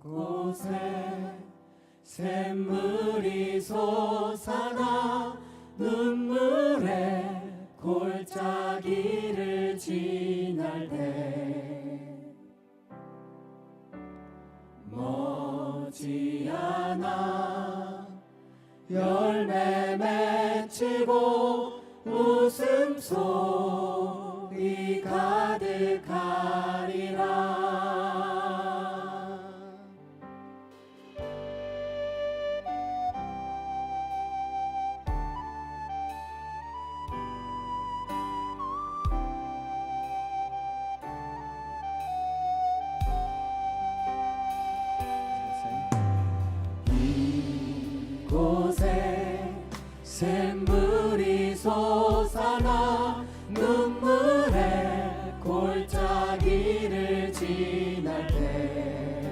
이곳에 샘물이 솟아나 눈물에 골짜기를 지날 때 머지않아 열매 맺히고 웃음소리 가득하리라. 샘물이 솟아나 눈물의 골짜기를 지날 때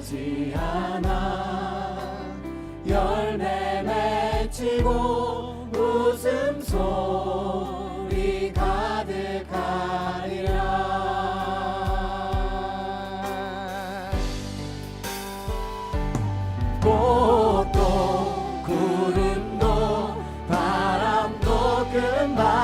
머지않아 열매 맺히고 remember.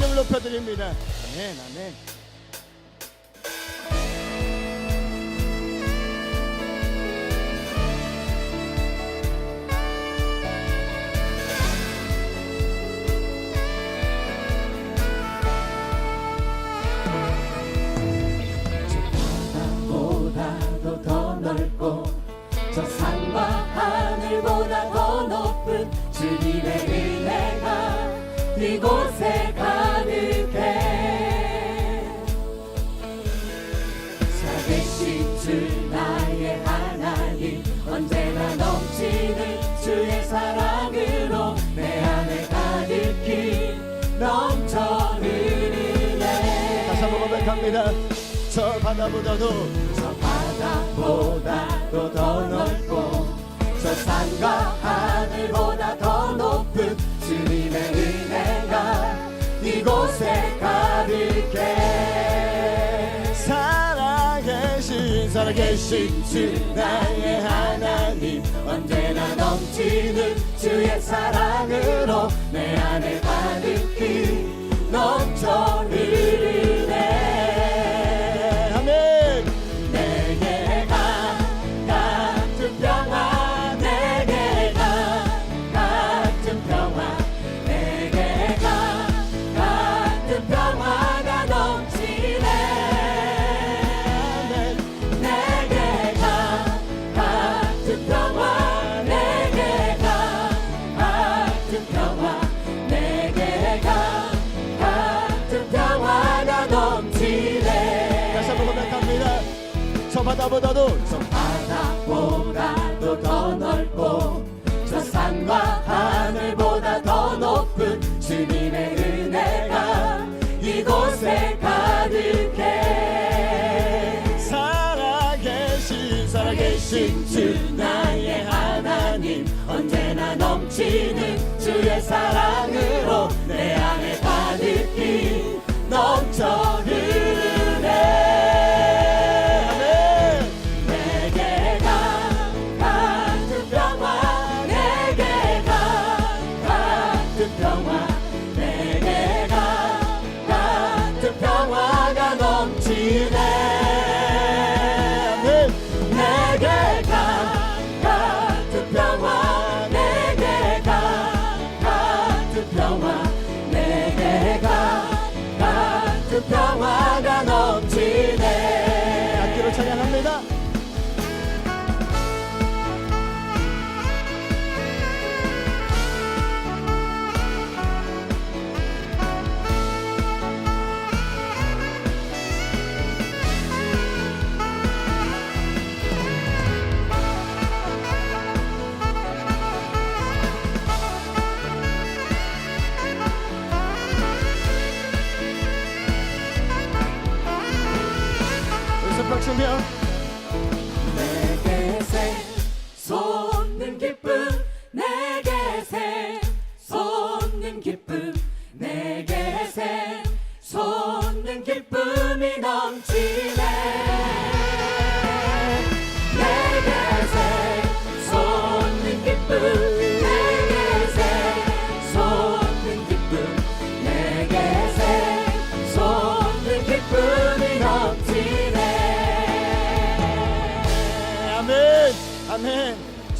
이름을 높여드립니다. 아멘, 아멘. 바다보다도 저 바다보다도 더 넓고 저 산과 하늘보다 더 높은 주님의 은혜가 이곳에 가득해. 살아계신 살아계신 주 나의 하나님. 언제나 넘치는 주의 사랑으로 내 안에 가득히 넘쳐 바다보다도 저 바다보다도 더 넓고 저 산과 하늘보다 더 높은 주님의 은혜가 이곳에 가득해. 살아계신 살아계신 주 나의 하나님 언제나 넘치는 주의 사랑 펼치며 내게 솟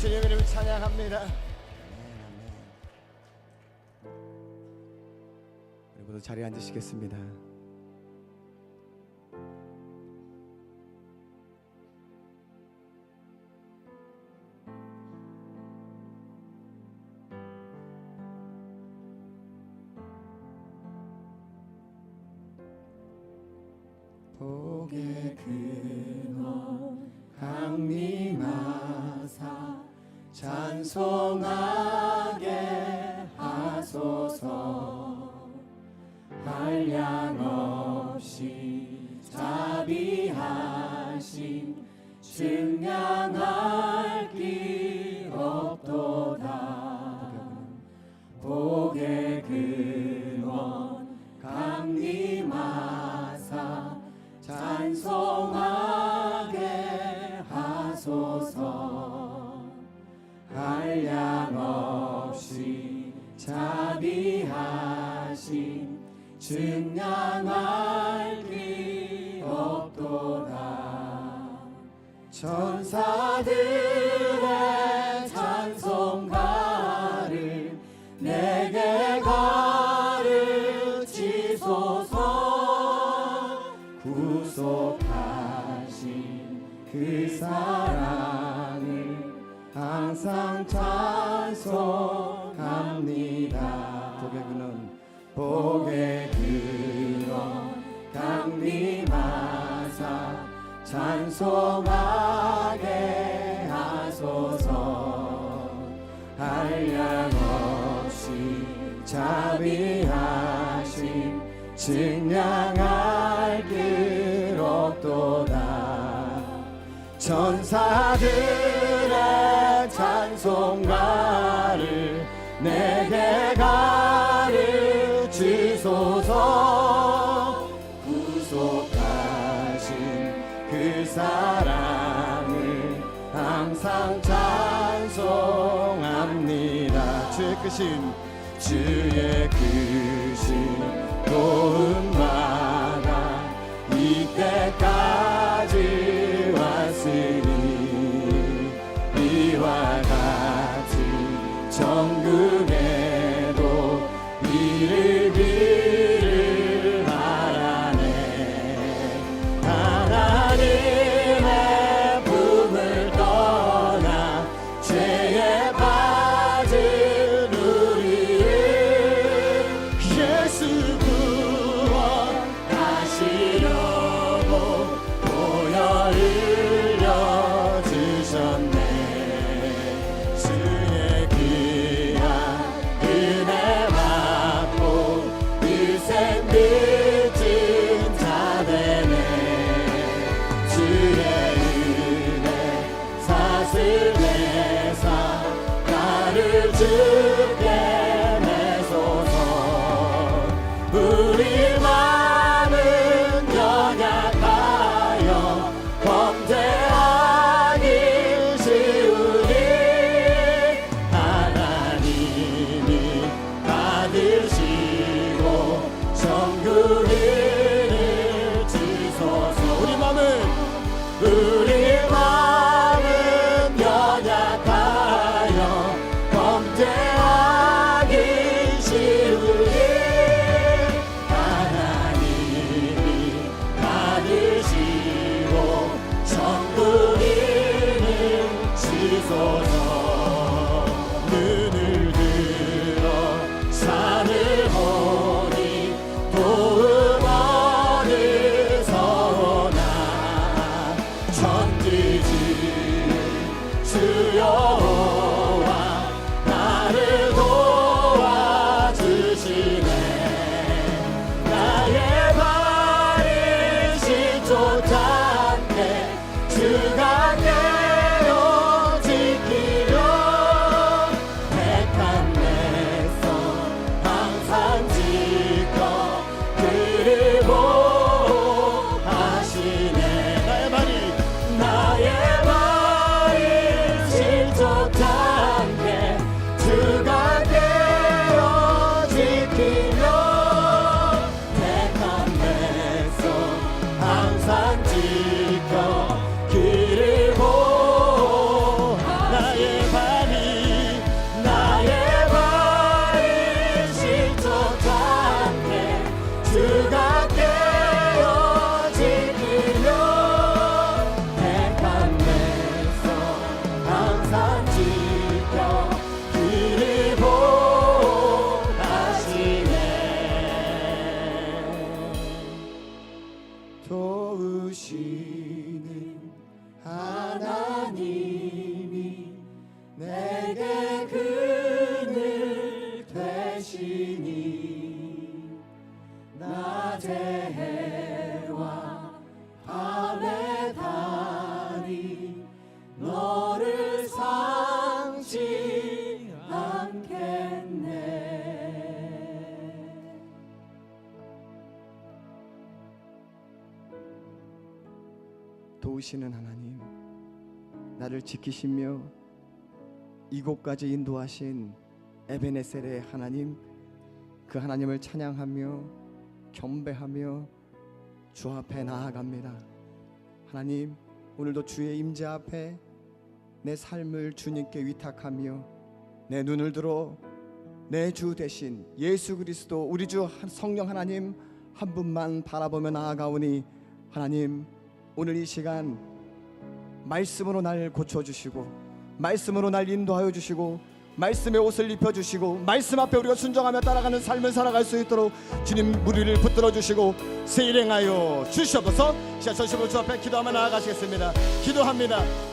주님의 이름을 찬양합니다. 아멘 아멘 우리 모두 자리에 앉으시겠습니다. 복의 근원 강림하사 찬송하게 하소서. 한량 없이 자비하신 증 한량없이 자비하신 증량할 길 없도다. 천사들의 찬송가를 내게 가르치소서. 구속하신 그 사랑 항상 찬송합니다. 복의 근원, 복의 근원, 강림하사 찬송하게 하소서. 한량없이 자비하심 증량할 길 없도다. 천사들 송가를 내게 가르치소서. 구속하신 그 사랑을 항상 찬송합니다. 주의 크신 주의 크신 도움받아 이때까지 to God. 계시는 하나님, 나를 지키시며 이곳까지 인도하신 에베네셀의 하나님, 그 하나님을 찬양하며 경배하며 주 앞에 나아갑니다. 하나님, 오늘도 주의 임재 앞에 내 삶을 주님께 위탁하며 내 눈을 들어 내 주 대신 예수 그리스도 우리 주 성령 하나님 한 분만 바라보며 나아가오니 하나님 오늘 이 시간 말씀으로 날 고쳐 주시고 말씀으로 날 인도하여 주시고 말씀의 옷을 입혀 주시고 말씀 앞에 우리가 순종하며 따라가는 삶을 살아갈 수 있도록 주님 무리를 붙들어 주시고 세일행하여 주시옵소서. 자, 전심으로 주 앞에 기도하며 나아가시겠습니다. 기도합니다.